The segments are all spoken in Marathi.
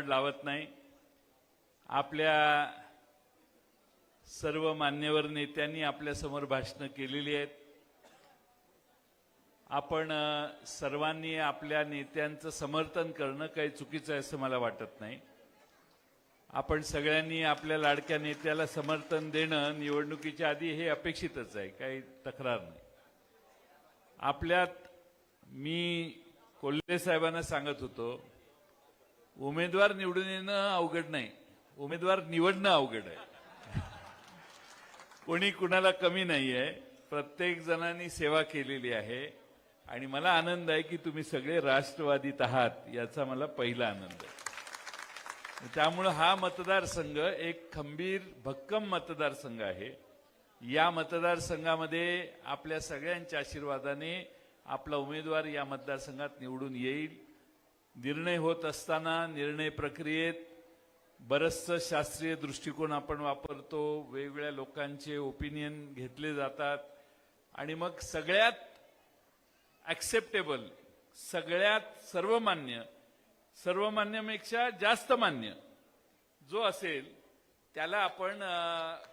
बडबड लावत नाही. आपल्या सर्व मान्यवर नेत्यांनी आपल्यासमोर भाषणं केलेली आहेत. आपण सर्वांनी आपल्या नेत्यांचं समर्थन करणं काही चुकीचं आहे असं मला वाटत नाही. आपण सगळ्यांनी आपल्या लाडक्या नेत्याला समर्थन देणं निवडणुकीच्या आधी हे अपेक्षितच आहे काही तक्रार नाही. आपल्यात मी कोल्हे साहेबांना सांगत होतो उमेदवार निवडून येणं अवघड नाही. उमेदवार निवडणं अवघड आहे. कोणी कुणाला कमी नाही आहे प्रत्येक जणांनी सेवा केलेली आहे. आणि मला आनंद आहे की तुम्ही सगळे राष्ट्रवादीत आहात याचा मला पहिला आनंद आहे. त्यामुळं हा मतदारसंघ एक खंबीर भक्कम मतदारसंघ आहे. या मतदारसंघामध्ये आपल्या सगळ्यांच्या आशीर्वादाने आपला उमेदवार या मतदारसंघात निवडून येईल. निर्णय होत असताना निर्णय प्रक्रियेत बरचसं शास्त्रीय दृष्टिकोन आपण वापरतो वेगवेगळ्या लोकांचे ओपिनियन घेतले जातात आणि मग सगळ्यात ॲक्सेप्टेबल सगळ्यात सर्वमान्य सर्वमान्यापेक्षा जास्त मान्य जो असेल त्याला आपण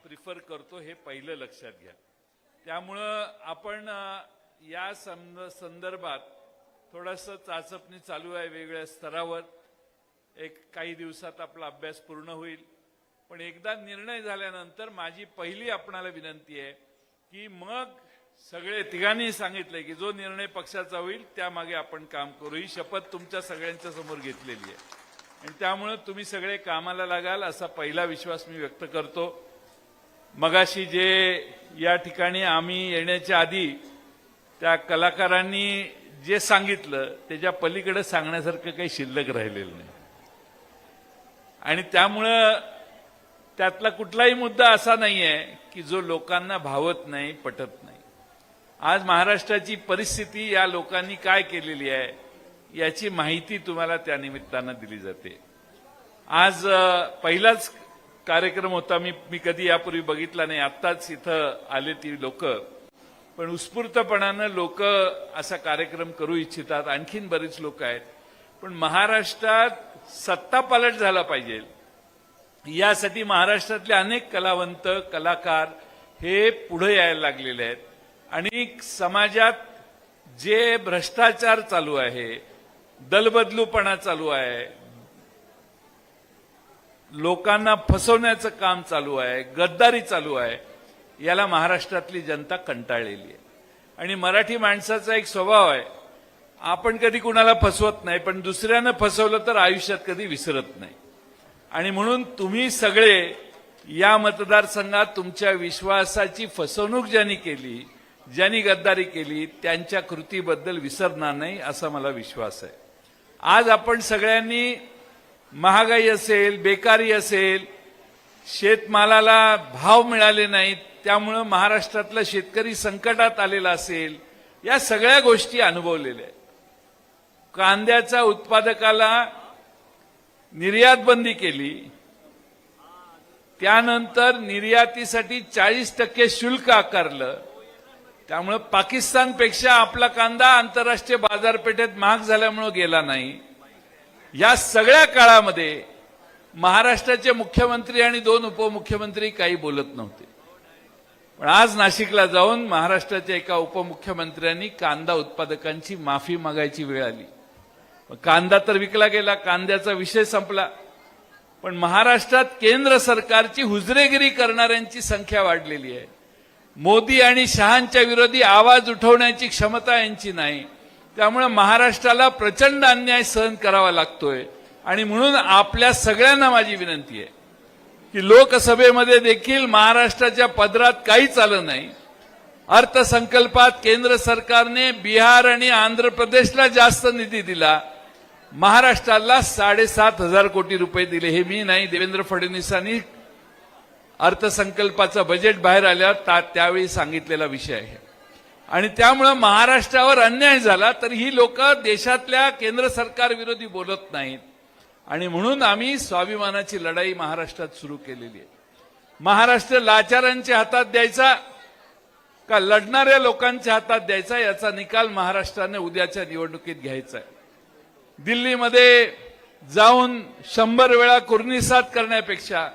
प्रिफर करतो हे पहिलं लक्षात घ्या. त्यामुळं आपण या सं- संदर्भात थोडंसं चाचपणी चालू आहे वेगवेगळ्या स्तरावर. एक काही दिवसात आपला अभ्यास पूर्ण होईल. पण एकदा निर्णय झाल्यानंतर माझी पहिली आपणाला विनंती आहे की मग सगळे तिघांनी सांगितलंय की जो निर्णय पक्षाचा होईल त्यामागे आपण काम करू. ही शपथ तुमच्या सगळ्यांच्या समोर घेतलेली आहे. आणि त्यामुळं तुम्ही सगळे कामाला लागाल असा पहिला विश्वास मी व्यक्त करतो. मगाशी जे या ठिकाणी आम्ही येण्याच्या आधी त्या कलाकारांनी जे सांगितलं त्याच्या पलीकडे सांगण्यासारखं काही शिल्लक राहिलेलं नाही. आणि त्यामुळं त्यातला कुठलाही मुद्दा असा नाही आहे की जो लोकांना भावत नाही पटत नाही. आज महाराष्ट्राची परिस्थिती या लोकांनी काय केलेली आहे याची माहिती तुम्हाला त्यानिमित्तानं दिली जाते. आज पहिलाच कार्यक्रम होता मी मी कधी यापूर्वी बघितला नाही आत्ताच इथं आले ती लोकं. पण उत्स्फूर्तपणानं लोक असा कार्यक्रम करू इच्छितात. आणखीन बरीच लोक आहेत. पण महाराष्ट्रात सत्ता पालट झाला पाहिजे. यासाठी महाराष्ट्रातले अनेक कलावंत कलाकार हे पुढे यायला लागलेले आहेत. आणि समाजात जे भ्रष्टाचार चालू आहे दलबदलूपणा चालू आहे लोकांना फसवण्याचं काम चालू आहे गद्दारी चालू आहे याला महाराष्ट्रातली जनता कंटाळलेली आहे. आणि मराठी माणसाचा एक स्वभाव आहे आपण कधी कुणाला फसवत नाही पण दुसऱ्यानं फसवलं तर आयुष्यात कधी विसरत नाही. आणि म्हणून तुम्ही सगळे या मतदारसंघात तुमच्या विश्वासाची फसवणूक ज्यांनी केली ज्यांनी गद्दारी केली त्यांच्या कृतीबद्दल विसरणार नाही असा मला विश्वास आहे. आज आपण सगळ्यांनी महागाई असेल बेकारी असेल शेतमालाला भाव मिळाले नाहीत त्यामुळं महाराष्ट्रातला शेतकरी संकटात आलेला असेल या सगळ्या गोष्टी अनुभवलेल्या आहेत. कांद्याच्या उत्पादकाला निर्यात बंदी केली त्यानंतर निर्यातीसाठी चाळीस टक्के शुल्क आकारलं त्यामुळं पाकिस्तानपेक्षा आपला कांदा आंतरराष्ट्रीय बाजारपेठेत महाग झाल्यामुळं गेला नाही. या सगळ्या काळामध्ये महाराष्ट्राचे मुख्यमंत्री आणि दोन उपमुख्यमंत्री काही बोलत नव्हते. पण आज नाशिकला जाऊन महाराष्ट्राच्या एका उपमुख्यमंत्र्यांनी कांदा उत्पादकांची माफी मागायची वेळ आली. कांदा तर विकला गेला कांद्याचा विषय संपला. पण महाराष्ट्रात केंद्र सरकारची हुजरेगिरी करणाऱ्यांची संख्या वाढलेली आहे. मोदी आणि शहांच्या विरोधी आवाज उठवण्याची क्षमता यांची नाही. त्यामुळे महाराष्ट्राला प्रचंड अन्याय सहन करावा लागतोय. आणि म्हणून आपल्या सगळ्यांना माझी विनंती आहे की लोकसभेमध्ये देखील महाराष्ट्राच्या पदरात काहीच आलं नाही. अर्थसंकल्पात केंद्र सरकारने बिहार आणि आंध्र प्रदेशला जास्त निधी दिला. महाराष्ट्राला साडेसात हजार कोटी रुपये दिले. हे मी नाही देवेंद्र फडणवीसांनी अर्थसंकल्पाचं बजेट बाहेर आल्यावर ता- त्यावेळी सांगितलेला विषय आहे. आणि त्यामुळं महाराष्ट्रावर अन्याय झाला तर ही लोक देशातल्या केंद्र सरकार विरोधी बोलत नाहीत. आणि म्हणून आम्ही स्वाभिमानाची लढाई महाराष्ट्रात सुरू केलेली आहे. महाराष्ट्र लाचारांच्या हातात द्यायचा का लढणाऱ्या लोकांच्या हातात द्यायचा याचा निकाल महाराष्ट्राने उद्याच्या निवडणुकीत घ्यायचा आहे. दिल्लीमध्ये जाऊन शंभर वेळा कुर्निसात करण्यापेक्षा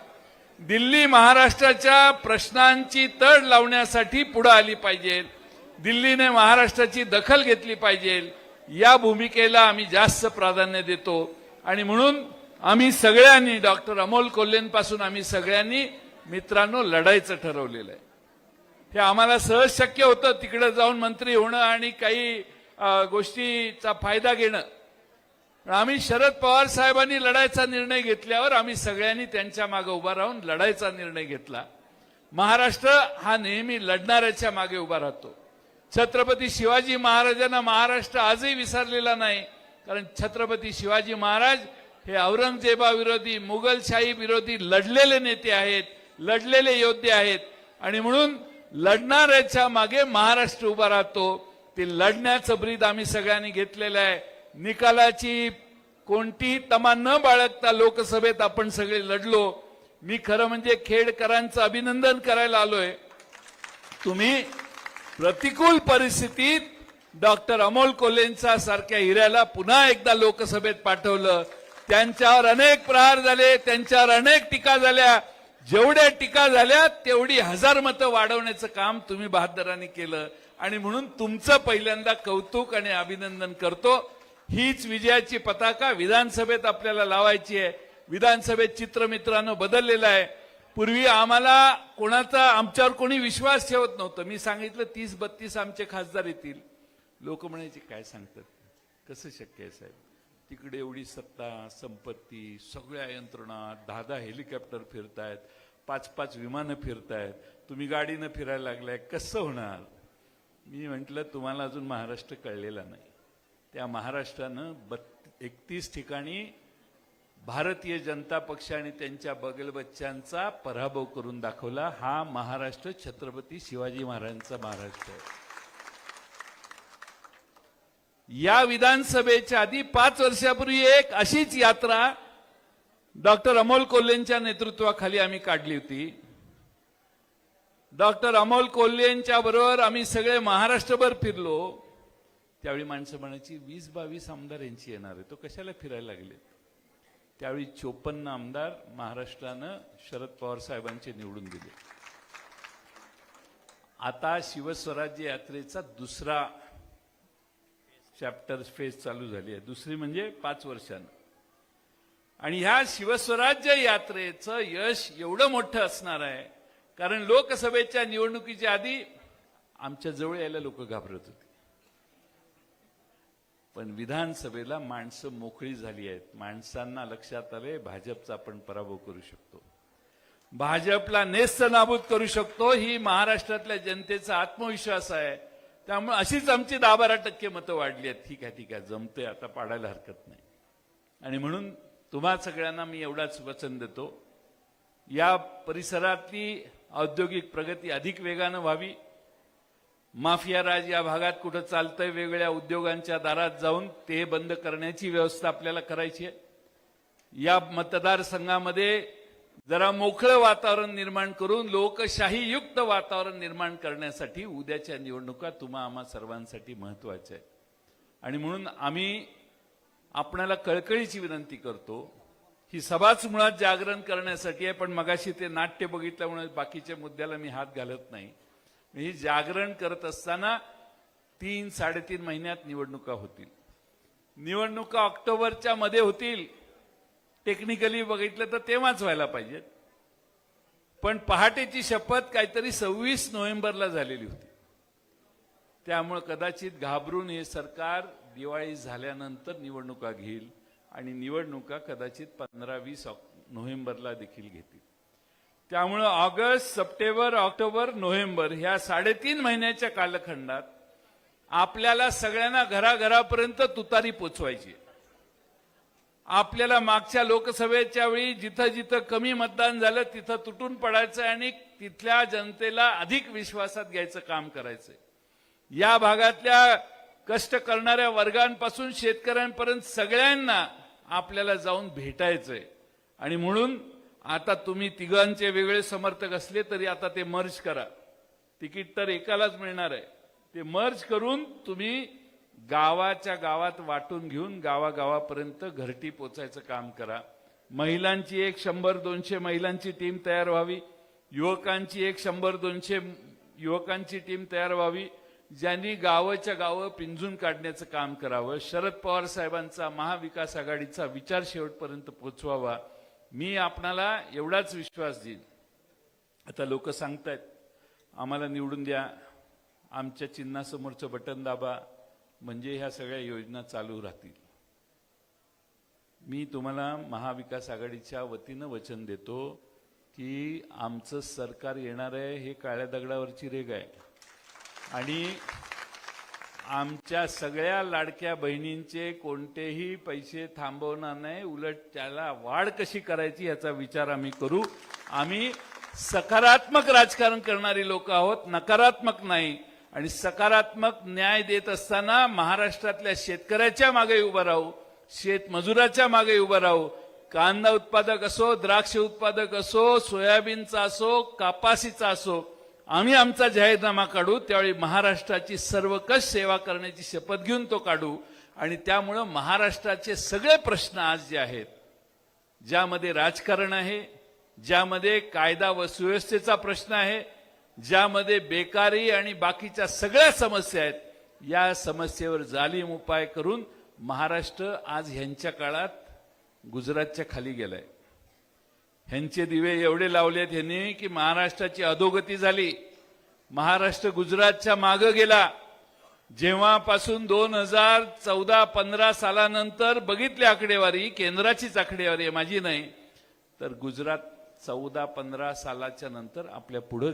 दिल्ली महाराष्ट्राच्या प्रश्नांची तड लावण्यासाठी पुढे आली पाहिजे. दिल्लीने महाराष्ट्राची दखल घेतली पाहिजे. या भूमिकेला आम्ही जास्त प्राधान्य देतो. आणि म्हणून आम्ही सगळ्यांनी डॉक्टर अमोल कोल्हेंपासून आम्ही सगळ्यांनी मित्रांनो लढायचं ठरवलेलं आहे. हे आम्हाला सहज शक्य होतं तिकडे जाऊन मंत्री होणं आणि काही गोष्टीचा फायदा घेणं. आम्ही शरद पवार साहेबांनी लढायचा निर्णय घेतल्यावर आम्ही सगळ्यांनी त्यांच्या मागे उभा राहून लढायचा निर्णय घेतला. महाराष्ट्र हा नेहमी लढणाऱ्याच्या मागे उभा राहतो. छत्रपती शिवाजी महाराजांना महाराष्ट्र आजही विसरलेला नाही. कारण छत्रपती शिवाजी महाराज हे औरंगजेबाविरोधी मुघलशाही विरोधी लढलेले नेते आहेत लढलेले योद्धे आहेत. आणि म्हणून लढणाऱ्याच्या मागे महाराष्ट्र उभा राहतो. ते लढण्याचं ब्रीद आम्ही सगळ्यांनी घेतलेलं आहे. निकालाची कोणतीही तमा न बाळगता लोकसभेत आपण सगळे लढलो. मी खरं म्हणजे खेडकरांचं अभिनंदन करायला आलोय. तुम्ही प्रतिकूल परिस्थितीत डॉक्टर अमोल कोल्हेंचा सारख्या हिऱ्याला पुन्हा एकदा लोकसभेत पाठवलं. त्यांच्यावर अनेक प्रहार झाले त्यांच्यावर अनेक टीका झाल्या. जेवढ्या टीका झाल्या तेवढी हजार मतं वाढवण्याचं काम तुम्ही बहादरांनी केलं. आणि म्हणून तुमचं पहिल्यांदा कौतुक आणि अभिनंदन करतो. हीच विजयाची पताका विधानसभेत आपल्याला लावायची आहे. विधानसभेत चित्र मित्रांनो बदललेलं आहे. पूर्वी आम्हाला कोणाचा आमच्यावर कोणी विश्वास ठेवत नव्हतं. मी सांगितलं तीस बत्तीस आमचे खासदार येतील. लोक म्हणायचे काय सांगतात? कसं शक्य आहे साहेब? तिकडे एवढी सत्ता संपत्ती सगळ्या यंत्रणा दहा दहा हेलिकॉप्टर फिरतायत पाच पाच विमानं फिरतायत तुम्ही गाडीनं फिरायला लागलाय कसं होणार? मी म्हटलं तुम्हाला अजून महाराष्ट्र कळलेला नाही. त्या महाराष्ट्रानं बत् एकतीस ठिकाणी भारतीय जनता पक्ष आणि त्यांच्या बगलबच्च्यांचा पराभव करून दाखवला. हा महाराष्ट्र छत्रपती शिवाजी महाराजांचा महाराष्ट्र आहे. या विधानसभेच्या आधी पाच वर्षापूर्वी एक अशीच यात्रा डॉक्टर अमोल कोल्हेंच्या नेतृत्वाखाली आम्ही काढली होती. डॉक्टर अमोल कोल्हेंच्या बरोबर आम्ही सगळे महाराष्ट्रभर फिरलो. त्यावेळी माणसं म्हणायची वीस बावीस आमदार यांची येणार आहे. तो कशाला फिरायला लागले? त्यावेळी चोपन्न आमदार महाराष्ट्रानं शरद पवार साहेबांचे निवडून दिले. आता शिवस्वराज्य यात्रेचा दुसरा चॅप्टर फेज चालू झाली आहे. दुसरी म्हणजे पाच वर्षानं. आणि ह्या शिवस्वराज्य यात्रेचं यश एवढं मोठं असणार आहे. कारण लोकसभेच्या निवडणुकीच्या आधी आमच्या जवळ यायला लोक घाबरत होती. पण विधानसभेला माणसं मोकळी झाली आहेत. माणसांना लक्षात आले भाजपचा आपण पराभव करू शकतो. भाजपला नेस्त नाबूद करू शकतो. ही महाराष्ट्रातल्या जनतेचा आत्मविश्वास आहे. त्यामुळे अशीच आमची दहा बारा टक्के मतं वाढली आहेत. ठीक आहे ठीक आहे. जमते आता पाडायला हरकत नाही. आणि म्हणून तुम्हा सगळ्यांना मी एवढाच वचन देतो. या परिसरातली औद्योगिक प्रगती अधिक वेगानं व्हावी. माफिया राज या भागात कुठं चालतंय वेगवेगळ्या उद्योगांच्या दारात जाऊन ते बंद करण्याची व्यवस्था आपल्याला करायची आहे. या मतदारसंघामध्ये जरा मोकळं वातावरण निर्माण करून लोकशाहीयुक्त वातावरण निर्माण करण्यासाठी उद्याच्या निवडणुका तुम्हा आम्हा सर्वांसाठी महत्त्वाच्या आहेत. आणि म्हणून आम्ही आपणाला कळकळीची विनंती करतो ही सभाच मुळात जागरण करण्यासाठी आहे पण मगाशी ते नाट्य बघितल्यामुळे बाकीच्या मुद्द्याला मी हात घालत नाही. ही जागरण करत असताना तीन साडेतीन महिन्यात निवडणुका होतील. निवडणुका ऑक्टोबरच्या मध्ये होतील. टेक्निकली बघितलं तर तेव्हाच व्हायला पाहिजेत पण पहाटेची शपथ काहीतरी सव्वीस नोव्हेंबरला झालेली होती. त्यामुळं कदाचित घाबरून हे सरकार दिवाळी झाल्यानंतर निवडणुका घेईल आणि निवडणुका कदाचित पंधरा वीस नोव्हेंबरला देखील घेतील. त्यामुळं ऑगस्ट सप्टेंबर ऑक्टोबर नोव्हेंबर ह्या साडेतीन महिन्याच्या कालखंडात आपल्याला सगळ्यांना घराघरापर्यंत तुतारी पोचवायची आपल्याला मागच्या लोकसभेच्या वेळी जिथं जिथं कमी मतदान झालं तिथं तुटून पडायचं आणि तिथल्या जनतेला अधिक विश्वासात घ्यायचं काम करायचंय. या भागातल्या कष्ट करणाऱ्या वर्गांपासून शेतकऱ्यांपर्यंत सगळ्यांना आपल्याला जाऊन भेटायचंय. आणि म्हणून आता तुम्ही तिघांचे वेगळे समर्थक असले तरी आता ते मर्ज करा. तिकीट तर एकालाच मिळणार आहे. ते मर्ज करून तुम्ही गावाच्या गावात वाटून घेऊन गावागावापर्यंत घरटी पोचायचं काम करा. महिलांची एक शंभर दोनशे महिलांची टीम तयार व्हावी. युवकांची एक शंभर दोनशे युवकांची टीम तयार व्हावी ज्यांनी गावाच्या गावं पिंजून काढण्याचं काम करावं. शरद पवार साहेबांचा महाविकास आघाडीचा विचार शेवटपर्यंत पोचवावा. मी आपणाला एवढाच विश्वास देईन. आता लोक सांगतायत आम्हाला निवडून द्या. आमच्या चिन्हासमोरचं बटन दाबा. म्हणजे ह्या सगळ्या योजना चालू राहतील. मी तुम्हाला महाविकास आघाडीच्या वतीनं वचन देतो की आमचं सरकार येणार आहे हे काळ्या दगडावरची रेग आहे. आणि आमच्या सगळ्या लाडक्या बहिणींचे कोणतेही पैसे थांबवणार नाही उलट त्याला वाढ कशी करायची याचा विचार आम्ही करू. आम्ही सकारात्मक राजकारण करणारी लोक आहोत नकारात्मक नाही. आणि सकारात्मक न्याय देत असताना महाराष्ट्रातल्या शेतकऱ्याच्या मागे उभं राहू शेतमजुराच्या मागे उभं राहू. कांदा उत्पादक असो द्राक्ष उत्पादक असो सोयाबीनचा असो कापासीचा असो आम्ही आमचा जाहीरनामा काढू त्यावेळी महाराष्ट्राची सर्वकष सेवा करण्याची शपथ घेऊन तो काढू. आणि त्यामुळं महाराष्ट्राचे सगळे प्रश्न आज जे आहेत ज्यामध्ये राजकारण आहे ज्यामध्ये कायदा व सुव्यवस्थेचा प्रश्न आहे ज्यामध्ये बेकारी आणि बाकीच्या सगळ्या समस्या आहेत या समस्येवर जालीम उपाय करून महाराष्ट्र आज ह्यांच्या काळात गुजरातच्या खाली गेलाय. ह्यांचे दिवे एवढे लावलेत ह्यांनी की महाराष्ट्राची अधोगती झाली. महाराष्ट्र गुजरातच्या मागं गेला. जेव्हापासून दोन हजार चौदा पंधरा सालानंतर बघितली आकडेवारी केंद्राचीच आकडेवारी आहे माझी नाही तर गुजरात चौदा पंधरा सालाच्या नंतर आपल्या पुढं